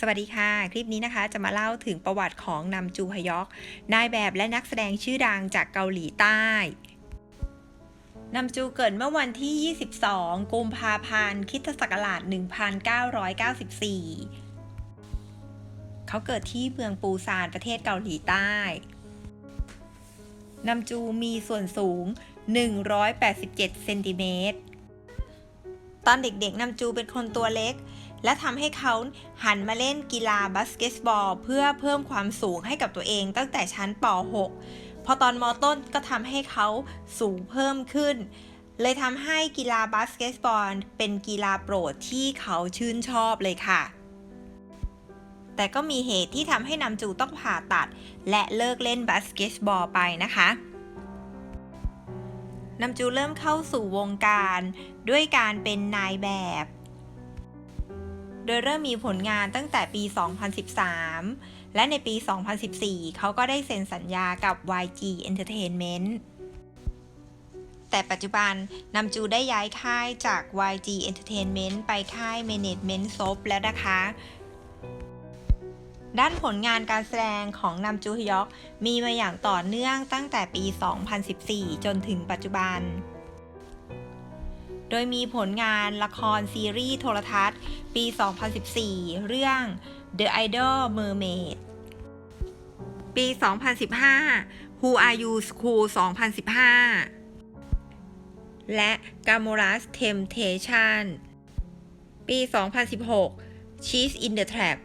สวัสดีค่ะ คลิปนี้นะคะจะมาเล่าถึงประวัติของนำจูฮยอกนายแบบและนักแสดงชื่อดังจากเกาหลีใต้นำจูเกิดเมื่อวันที่ 22 กุมภาพันธ์คิศักราช 1994 เขาเกิดที่เมืองปูซานประเทศเกาหลีใต้นำจูมีส่วนสูง 187 เซนติเมตร ตอนเด็กๆนำจูเป็นคนตัวเล็ก และทำให้เขาหันมาเล่นกีฬาบาสเกตบอล เพื่อเพิ่มความสูงให้กับตัวเองตั้งแต่ชั้นป .6 พอตอนมต้นก็ทำให้เขาสูงเพิ่มขึ้น เลยทำให้กีฬาบาสเกตบอลเป็นกีฬาโปรดที่เขาชื่นชอบเลยค่ะ แต่ก็มีเหตุที่ทำให้นำจูต้องผ่าตัด และเลิกเล่นบาสเกตบอลไปนะคะนำจูเริ่มเข้าสู่วงการด้วยการเป็นนายแบบ โดยเริ่มมีผลงานตั้งแต่ปี 2013 และในปี 2014 เขาก็ได้เซ็นสัญญากับ YG Entertainment แต่ปัจจุบันนำจูได้ย้ายค่ายจาก YG Entertainment ไปค่าย Management Soap แล้วนะคะ ด้านผลงานการแสดงของนำจูฮยอกมีมาอย่างต่อเนื่องตั้งแต่ปี 2014 จนถึงปัจจุบัน โดยมีผลงานละครซีรีส์โทรทัศน์ ปี 2014 เรื่อง The Idol Mermaid ปี 2015 Who Are You School 2015 และ Gamora's Temptation ปี 2016 Cheese in the Trap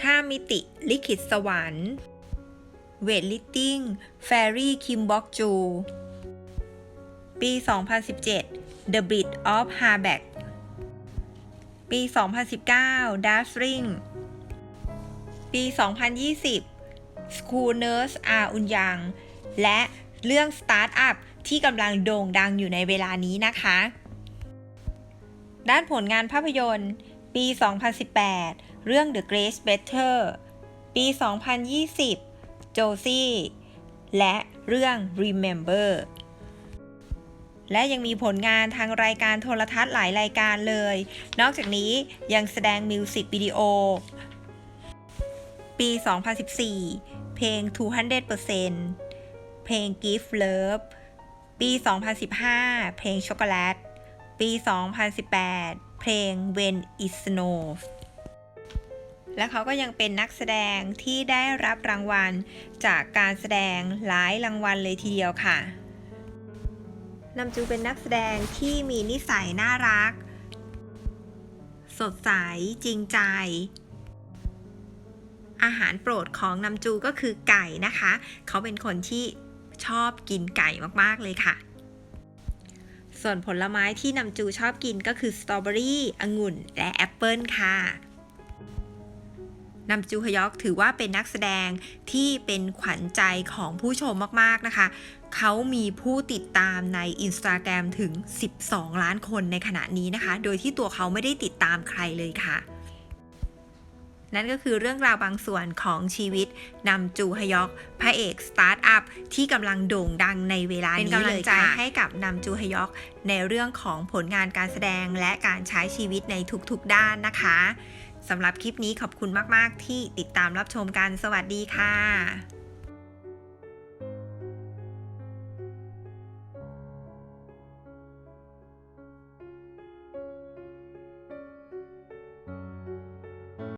ข้ามมิติลิขิตสวรรค์เวทลิตติ้งแฟรี่คิมบ็อกจู ปี 2017 The Brit of Harback ปี 2019 Dazzling ปี 2020 School Nurse อาอุนยัง และเรื่อง Startup ที่กำลังโด่งดังอยู่ในเวลานี้นะคะ ด้านผลงานภาพยนตร์ ปี 2018 เรื่อง The Grace Better ปี 2020 Josie และเรื่อง Remember และยังมีผลงานทางรายการโทรทัศน์หลายรายการเลย นอกจากนี้ยังแสดงมิวสิกวิดีโอ ปี 2014 เพลง 200%เพลง Give Love ปี 2015 เพลงช็อกโกแลต ปี 2018 เพลง When It Snows และเขาก็ยังเป็นนักแสดงที่ได้รับรางวัลจากการแสดงหลายรางวัลเลยทีเดียวค่ะ นำจูเป็นนักแสดงที่มีนิสัยน่ารัก สดใสจริงใจ อาหารโปรดของนำจูก็คือไก่นะคะ เขาเป็นคนที่ชอบกินไก่มากๆเลยค่ะ ส่วนผลไม้ที่นำจูชอบกินก็คือสตรอเบอรี่องุ่น และแอปเปิลค่ะนำจูฮยอกถือว่าเป็นนักแสดงที่เป็นขวัญใจของผู้ชมมาก ๆ นะคะ เขามีผู้ติดตามใน Instagram ถึง 12 ล้านคนในขณะนี้นะคะ โดยที่ตัวเขาไม่ได้ติดตามใครเลยค่ะ นั่นก็คือเรื่องราวบางส่วนของชีวิตนำจูฮยอกพระเอกสตาร์ทอัพที่กำลังโด่งดังในเวลานี้เป็นกำลังใจให้กับนำจูฮยอกในเรื่องของผลงานการแสดงและการใช้ชีวิตในทุกๆด้านนะคะสำหรับคลิปนี้ขอบคุณมาก ๆ ที่ติดตามรับชมกัน สวัสดีค่ะ